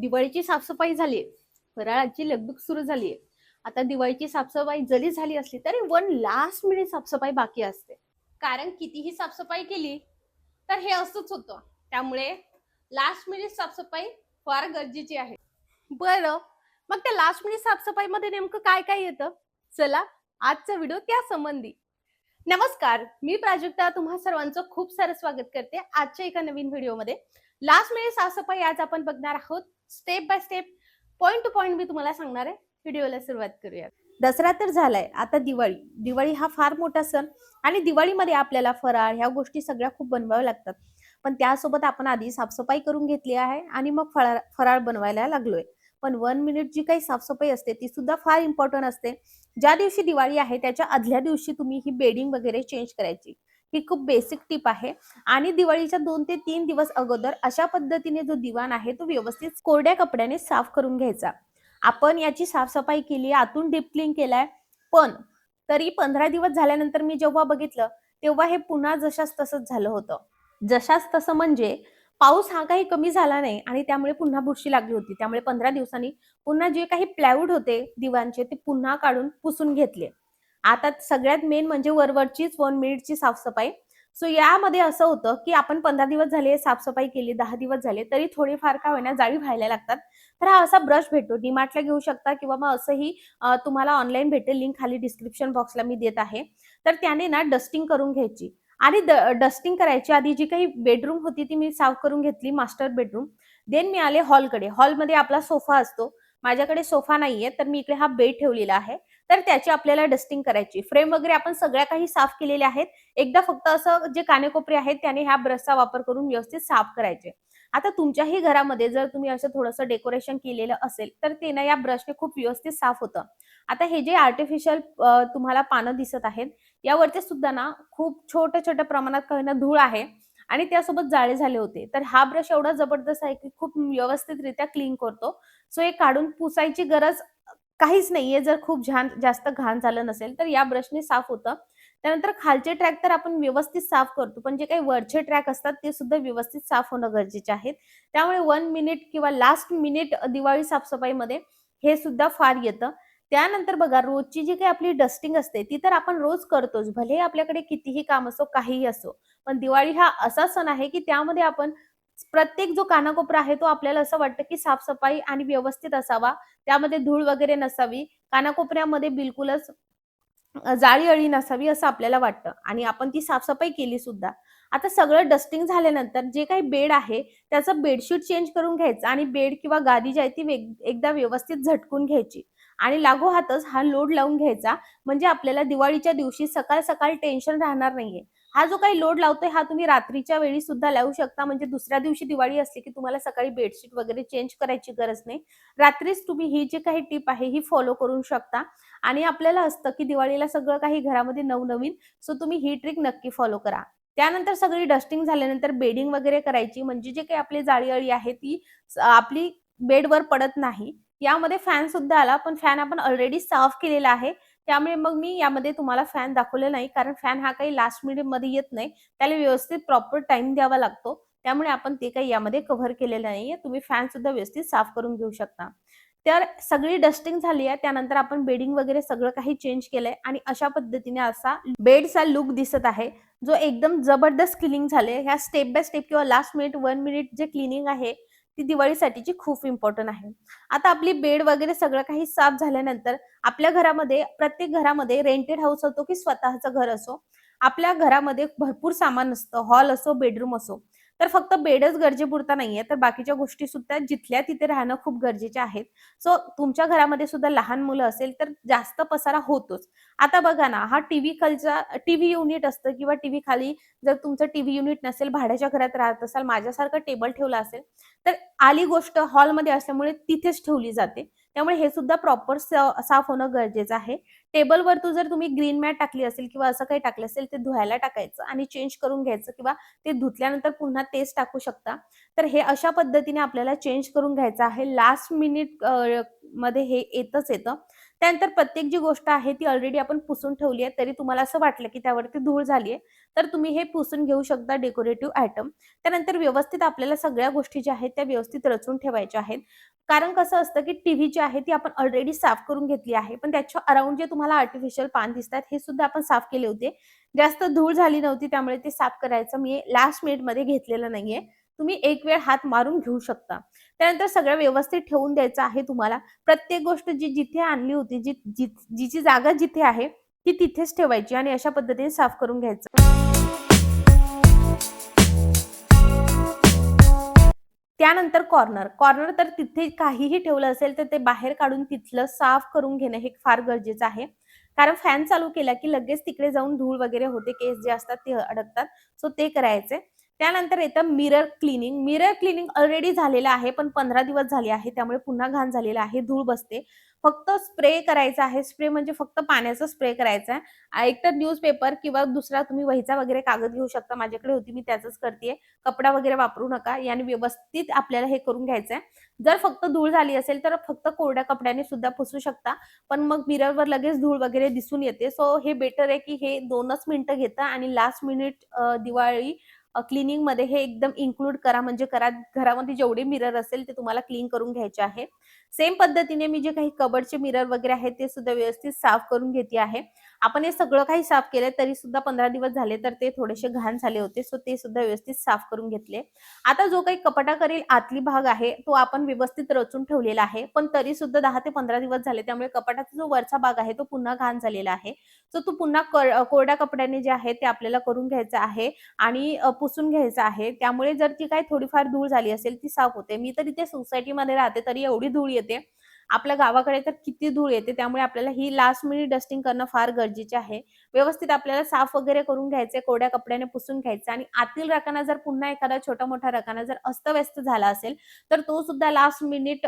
दिवाळीची साफसफाई झाली फराळाची लगबग सुरू झालीये आता दिवाळीची साफसफाई जरी झाली असली तरी वन लास्ट मिनिट साफसफाई बाकी असते. कारण कितीही साफसफाई केली तर हे असंच होतं. त्यामुळे लास्ट मिनिट साफसफाई फार गरजेची आहे. बरं मग त्या लास्ट मिनिट साफसफाई मध्ये नेमकं काय काय येतं? चला आजचा व्हिडिओ त्या संबंधी. नमस्कार मी प्राजक्ता तुम्हा सर्वांचं खूप सारं स्वागत करते आजच्या एका नवीन व्हिडिओमध्ये लास्ट मिनिट साफसफाई आज आपण बघणार आहोत. Step by step point to point मी तुम्हाला सांगणार आहे व्हिडिओला सुरुवात करूया दसरा तर झालाय आता दिवाळी. दिवाळी हा फार मोठा सण आणि दिवाळीमध्ये आपल्याला फराळ ह्या गोष्टी सगळ्या खूप बनवाव्या लागतात. पण त्यासोबत आपण आधी साफसफाई करून घेतली आहे आणि मग फराळ फराळ बनवायला लागलोय. पण वन मिनिट जी काही साफसफाई असते ती सुद्धा फार इम्पॉर्टंट असते. ज्या दिवशी दिवाळी आहे त्याच्या आदल्या दिवशी तुम्ही ही बेडिंग वगैरे चेंज करायची. ही खूप बेसिक टिप आहे. आणि दिवाळीच्या दोन ते तीन दिवस अगोदर अशा पद्धतीने जो दिवाण आहे तो व्यवस्थित कोरड्या कपड्याने साफ करून घ्यायचा. आपण याची साफसफाई केली आतून डीप क्लीन केलाय पण तरी पंधरा दिवस झाल्यानंतर मी जेव्हा बघितलं तेव्हा हे पुन्हा जशाच तसंच झालं होतं. जशाच तसं म्हणजे पाऊस हा काही कमी झाला नाही आणि त्यामुळे पुन्हा बुरशी लागली होती. त्यामुळे पंधरा दिवसांनी पुन्हा जे काही प्लायवूड होते दिवाणचे ते पुन्हा काढून पुसून घेतले. आता सगळ्यात मेन म्हणजे वरवरचीच वन मिनिटची साफसफाई. सो यामध्ये असं होतं की आपण पंधरा दिवस झाले साफसफाई केली दहा दिवस झाले तरी थोडीफार का होईना जाळी व्हायला लागतात. तर हा असा ब्रश भेटतो. डीमार्टला घेऊ शकता किंवा मग असंही तुम्हाला ऑनलाईन भेटेल. लिंक खाली डिस्क्रिप्शन बॉक्सला मी देत आहे. तर त्याने ना डस्टिंग करून घ्यायची. आणि डस्टिंग करायची आधी जी काही बेडरूम होती ती मी साफ करून घेतली मास्टर बेडरूम देन मी आले हॉलकडे हॉलमध्ये आपला सोफा असतो. माझ्याकडे सोफा नाहीये तर मी इकडे हा बेड ठेवलेला आहे. तर त्याची आपल्याला डस्टिंग करायची. फ्रेम वगैरे आपण सगळ्या काही साफ केलेल्या आहेत. एकदा फक्त असं जे कानेकोपरे आहेत त्याने ह्या ब्रशचा वापर करून व्यवस्थित साफ करायचे. आता तुमच्याही घरामध्ये जर तुम्ही असं थोडंसं डेकोरेशन केलेलं असेल तर ते ना या ब्रशने खूप व्यवस्थित साफ होतं. आता हे जे आर्टिफिशियल तुम्हाला पानं दिसत आहेत यावरती सुद्धा ना खूप छोट्या छोट्या प्रमाणात काही ना धूळ आहे आणि त्यासोबत जाळे झाले होते. तर हा ब्रश एवढा जबरदस्त आहे की खूप व्यवस्थितरित्या क्लीन करतो. सो हे काढून पुसायची गरज काहीच नाहीये. जर खूप छान जास्त घाण झालं नसेल तर या ब्रशने साफ होतं. त्यानंतर खालचे ट्रॅक तर आपण व्यवस्थित साफ करतो. पण जे काही वरचे ट्रॅक असतात ते सुद्धा व्यवस्थित साफ होणं गरजेचे आहेत. त्यामुळे वन मिनिट किंवा लास्ट मिनिट दिवाळी साफसफाईमध्ये हे सुद्धा फार येतं. त्यानंतर बघा रोजची जी काही आपली डस्टिंग असते ती तर आपण रोज करतोच. भले आपल्याकडे कितीही काम असो काहीही असो. पण दिवाळी हा असा सण आहे की त्यामध्ये आपण प्रत्येक जो कानाकोपरा आहे तो आपल्याला असं वाटतं की साफसफाई आणि व्यवस्थित असावा. त्यामध्ये धूळ वगैरे नसावी. कानाकोपऱ्यामध्ये बिलकुलच जाळी अळी नसावी असं आपल्याला वाटतं. आणि आपण ती साफसफाई केली सुद्धा. आता सगळं डस्टिंग झाल्यानंतर जे काही बेड आहे त्याचं बेडशीट चेंज करून घ्यायचं आणि बेड किंवा गादी जी आहे ती एकदा व्यवस्थित झटकून घ्यायची. आणि लागोहातच हा लोड लावून घ्यायचा. म्हणजे आपल्याला दिवाळीच्या दिवशी सकाळ सकाळ टेन्शन राहणार नाहीये. हा जो काही लोड लावतोय हा तुम्ही रात्रीच्या वेळी सुद्धा लावू शकता. म्हणजे दुसऱ्या दिवशी दिवाळी असली की तुम्हाला सकाळी बेडशीट वगैरे चेंज करायची गरज नाही. रात्रीच तुम्ही ही जी काही टीप आहे ही फॉलो करू शकता. आणि आपल्याला असतं की दिवाळीला सगळं काही घरामध्ये नवनवीन सो तुम्ही ही ट्रिक नक्की फॉलो करा. त्यानंतर सगळी डस्टिंग झाल्यानंतर बेडिंग वगैरे करायची. म्हणजे जे काही आपली जाळी अळी आहे ती आपली बेडवर पडत नाही. यामध्ये फॅन सुद्धा आला पण फॅन आपण ऑलरेडी साफ केलेला आहे. त्यामुळे मग मी यामध्ये तुम्हाला फॅन दाखवले नाही. कारण फॅन हा काही लास्ट मिनिटमध्ये येत नाही. त्याला व्यवस्थित प्रॉपर टाइम द्यावा लागतो. त्यामुळे आपण ते काही यामध्ये कव्हर केलेलं नाहीये. तुम्ही फॅन सुद्धा व्यवस्थित साफ करून घेऊ शकता. तर सगळी डस्टिंग झाली आहे. त्यानंतर आपण बेडिंग वगैरे सगळं काही चेंज केलंय. आणि अशा पद्धतीने असा बेडचा लुक दिसत आहे. जो एकदम जबरदस्त क्लिनिंग झाले ह्या स्टेप बाय स्टेप किंवा लास्ट मिनिट वन मिनिट जे क्लिनिंग आहे ती दिवाळीसाठीची खूप इम्पॉर्टंट आहे. आता आपली बेड वगैरे सगळं काही साफ झाल्यानंतर आपल्या घरामध्ये प्रत्येक घरामध्ये रेंटेड हाऊस असतो की स्वतःचं घर असो आपल्या घरामध्ये भरपूर सामान असतं. हॉल असो बेडरूम असो. तर फक्त बेडच गरजेपुरता नाहीये तर बाकीच्या गोष्टी सुद्धा जिथल्या तिथे राहणं खूप गरजेचे आहेत. सो तुमच्या घरामध्ये सुद्धा लहान मुलं असेल तर जास्त पसारा होतोच. आता बघा ना हा टीव्ही खालचा टीव्ही युनिट असतं किंवा टीव्ही खाली जर तुमचं टीव्ही युनिट नसेल भाड्याच्या घरात राहत असाल माझ्यासारखं टेबल ठेवला असेल तर आली गोष्ट हॉलमध्ये असल्यामुळे तिथेच ठेवली जाते. त्यामुळे हे सुद्धा प्रॉपर साफ होणं गरजेचं आहे. टेबलवरती जर तुम्ही ग्रीन मॅट टाकली असेल किंवा असं काही टाकलं असेल ते धुवायला टाकायचं आणि चेंज करून घ्यायचं किंवा ते धुतल्यानंतर पुन्हा तेच टाकू शकता. तर हे अशा पद्धतीने आपल्याला चेंज करून घ्यायचं आहे. लास्ट मिनिटमध्ये हे येतच येतं. त्यानंतर प्रत्येक जी गोष्ट आहे ती ऑलरेडी आपण पुसून ठेवली आहे तरी तुम्हाला असं वाटलं की त्यावरती धूळ झाली आहे तर तुम्ही हे पुसून घेऊ शकता डेकोरेटिव्ह आयटम त्यानंतर व्यवस्थित आपल्याला सगळ्या गोष्टी ज्या आहेत त्या व्यवस्थित रचून ठेवायच्या आहेत. कारण कसं असतं की टीव्ही जी आहे ती आपण ऑलरेडी साफ करून घेतली आहे पण त्याच्या अराउंड जे तुम्हाला आर्टिफिशियल पान दिसतात हे सुद्धा आपण साफ केले होते. जास्त धूळ झाली नव्हती त्यामुळे ते साफ करायचं मी लास्ट मिनिटमध्ये घेतलेलं नाहीये. तुम्ही एक वेळ हात मारून घेऊ शकता. त्यानंतर सगळं व्यवस्थित ठेवून द्यायचं आहे तुम्हाला. प्रत्येक गोष्ट जी जिथे आणली होती जी जिची जागा जिथे आहे ती तिथेच ठेवायची आणि अशा पद्धतीने साफ करून घ्यायचं. त्यानंतर कॉर्नर. कॉर्नर तर तिथे काहीही ठेवलं असेल तर ते बाहेर काढून तिथलं साफ करून घेणं हे फार गरजेचं आहे. कारण फॅन चालू केला की लगेच तिकडे जाऊन धूळ वगैरे होते केस जे असतात ते अडकतात. सो ते करायचे. त्यानंतर येतं mirror cleaning mirror cleaning already झालेलं आहे पण पंधरा दिवस झाले आहे त्यामुळे पुन्हा घाण झालेला आहे धूळ बसते. फक्त स्प्रे करायचा आहे. स्प्रे म्हणजे फक्त पाण्याचा स्प्रे करायचा आहे. एकतर न्यूजपेपर किंवा दुसरा तुम्ही वहीचा वगैरे कागद घेऊ शकता. माझ्याकडे होती मी त्याच करते कपडा वगैरे वापरू नका. याने व्यवस्थित आपल्याला हे करून घ्यायचं आहे. जर फक्त धूळ झाली असेल तर फक्त कोरड्या कपड्याने सुद्धा पुसू शकता. पण मग मिररवर लगेच धूळ वगैरे दिसून येते. सो हे बेटर आहे की हे दोनच मिनिटं घेतं आणि लास्ट मिनिट दिवाळी क्लिनिंगमध्ये हे एकदम इन्क्लूड करा. म्हणजे करा घरामध्ये जेवढे मिरर असेल ते तुम्हाला क्लीन करून घ्यायचे आहे. सेम पद्धतीने मी जे काही कबडचे मिरर वगैरे आहेत ते सुद्धा व्यवस्थित साफ करून घेते आहे. आपण हे सगळं काही साफ केलं तरी सुद्धा पंधरा दिवस झाले तर ते थोडेसे घाण झाले होते. सो ते सुद्धा व्यवस्थित साफ करून घेतले. आता जो काही कपाटाकरील आतली भाग आहे तो आपण व्यवस्थित रचून ठेवलेला आहे. पण तरी सुद्धा दहा ते पंधरा दिवस झाले. त्यामुळे कपाटाचा जो वरचा भाग आहे तो पुन्हा घाण झालेला आहे. सो तो पुन्हा कोरड्या कपड्याने जे आहे ते आपल्याला करून घ्यायचं आहे. आणि पुसून घ्यायचं आहे. त्यामुळे जर ती काही थोडीफार धूळ झाली असेल ती साफ होते. मी तर इथे सोसायटीमध्ये राहते तरी एवढी धूळ येते. आपल्या गावाकडे तर किती धूळ येते त्यामुळे आपल्याला ही लास्ट मिनिट डस्टिंग करणं फार गरजेचे आहे. व्यवस्थित आपल्याला साफ वगैरे करून घ्यायचे कोरड्या कपड्याने पुसून घ्यायचं आणि आतील रकाना जर पुन्हा एखादा छोटा मोठा रकाना जर अस्तव्यस्त झाला असेल तर तो सुद्धा लास्ट मिनिट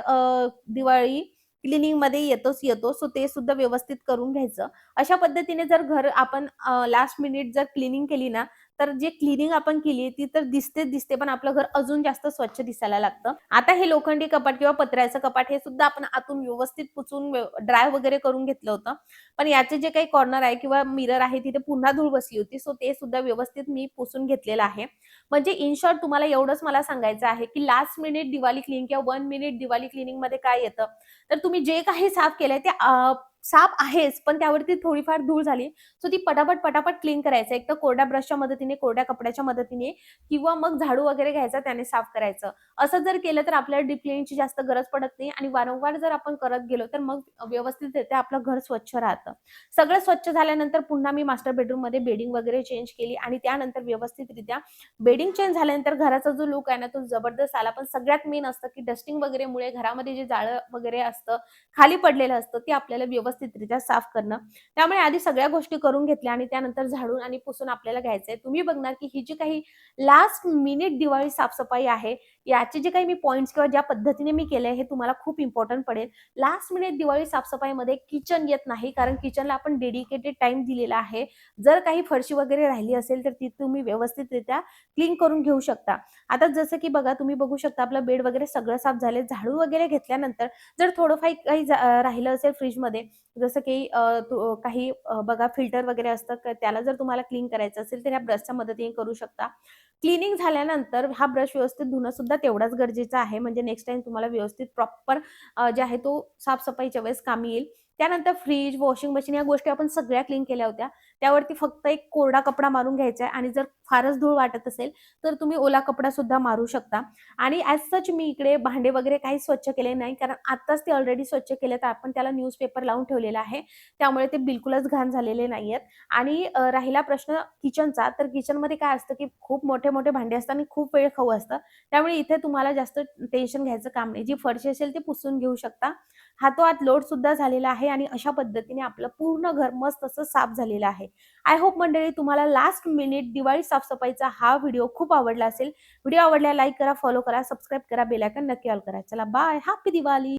दिवाळी क्लिनिंगमध्ये येतोच येतो. सो ते सुद्धा व्यवस्थित करून घ्यायचं. अशा पद्धतीने जर घर आपण लास्ट मिनिट जर क्लिनिंग केली ना तर जे क्लिनिंग आपण केली ती तर दिसतेच दिसते पण आपलं घर अजून जास्त स्वच्छ दिसायला लागतं. आता हे लोखंडी कपाट किंवा पत्र्याचं कपाट हे सुद्धा आपण आतून व्यवस्थित पुचून ड्राय वगैरे करून घेतलं होतं. पण याचे जे काही कॉर्नर आहे किंवा मिरर आहे तिथे पुन्हा धूळ बसली होती सो ते सुद्धा व्यवस्थित मी पुसून घेतलेलं आहे. म्हणजे इन शॉर्ट तुम्हाला एवढंच मला सांगायचं आहे की लास्ट मिनिट दिवाळी क्लिनिंग किंवा वन मिनिट दिवाळी क्लिनिंगमध्ये काय येतं? तर तुम्ही जे काही साफ केलंय ते साफ आहेच पण त्यावरती थोडीफार धूळ झाली. सो ती पटापट पटापट क्लीन करायचं. एक तर कोरड्या ब्रशच्या मदतीने कोरड्या कपड्याच्या मदतीने किंवा मग झाडू वगैरे घ्यायचा त्याने साफ करायचं. असं जर केलं तर आपल्याला डीप क्लिनिंगची जास्त गरज पडत नाही आणि वारंवार जर आपण करत गेलो तर मग व्यवस्थित आपलं घर स्वच्छ राहतं. सगळं स्वच्छ झाल्यानंतर पुन्हा मी मास्टर बेडरूममध्ये बेडिंग वगैरे चेंज केली आणि त्यानंतर व्यवस्थितरित्या बेडिंग चेंज झाल्यानंतर घराचा जो लुक आहे ना तो जबरदस्त आला. पण सगळ्यात मेन असतं की डस्टिंग वगैरे मुळे घरामध्ये जे जाळं वगैरे असतं खाली पडलेलं असतं ते आपल्याला व्यवस्थित व्यवस्थितरित्या साफ करणं. त्यामुळे आधी सगळ्या गोष्टी करून घेतल्या आणि त्यानंतर झाडून आणि पुसून आपल्याला घ्यायचंय. तुम्ही बघणार की ही जी काही लास्ट मिनिट दिवाळी साफसफाई आहे याचे जे काही मी पॉईंट्स किंवा ज्या पद्धतीने मी केले हे तुम्हाला खूप इम्पॉर्टंट पडेल. लास्ट मिनिट दिवाळी साफसफाईमध्ये किचन येत नाही कारण किचनला आपण डेडिकेटेड टाइम दिलेला आहे. जर काही फरशी वगैरे राहिली असेल तर ती तुम्ही व्यवस्थितरित्या क्लीन करून घेऊ शकता. आता जसं की बघा तुम्ही बघू शकता आपलं बेड वगैरे सगळं साफ झाले. झाडू वगैरे घेतल्यानंतर जर थोडंफार काही राहिलं असेल फ्रीजमध्ये जसं की काही बघा फिल्टर वगैरे असतं त्याला जर तुम्हाला क्लीन करायचं असेल तर ह्या ब्रशच्या मदतीने करू शकता. क्लिनिंग झाल्यानंतर हा ब्रश व्यवस्थित धुणं सुद्धा तेवढाच गरजेचं आहे. म्हणजे नेक्स्ट टाइम तुम्हाला व्यवस्थित प्रॉपर जे आहे तो साफसफाईच्या वेळेस कामी येईल. त्यानंतर फ्रीज वॉशिंग मशीन या गोष्टी आपण सगळ्या क्लीन केल्या होत्या. त्यावरती फक्त एक कोरडा कपडा मारून घ्यायचा आहे आणि जर फारच धूळ वाटत असेल तर तुम्ही ओला कपडा सुद्धा मारू शकता. आणि ॲज सच मी इकडे भांडे वगैरे काही स्वच्छ केले नाही कारण आत्ताच ते ऑलरेडी स्वच्छ केले तर आपण त्याला न्यूजपेपर लावून ठेवलेला आहे. त्यामुळे ते बिलकुलच घाण झालेले नाही आहेत आणि राहिला प्रश्न किचनचा तर किचनमध्ये काय असतं की खूप मोठे मोठे भांडे असतात आणि खूप वेळ खाऊ असतं. त्यामुळे इथे तुम्हाला जास्त टेन्शन घ्यायचं काम नाही. जी फरशी असेल ती पुसून घेऊ शकता. हातोहात लोड सुद्धा झालेला आहे आणि अशा पद्धतीने आपलं पूर्ण घर मस्त असं साफ झालेलं आहे. आय होप मंडळी तुम्हाला लास्ट मिनिट दिवाळी साफसफाईचा हा व्हिडिओ खूप आवडला असेल. व्हिडिओ आवडला लाईक करा फॉलो करा सबस्क्राईब करा बेलायकन नक्की ऑल करा. चला बाय हॅपी दिवाळी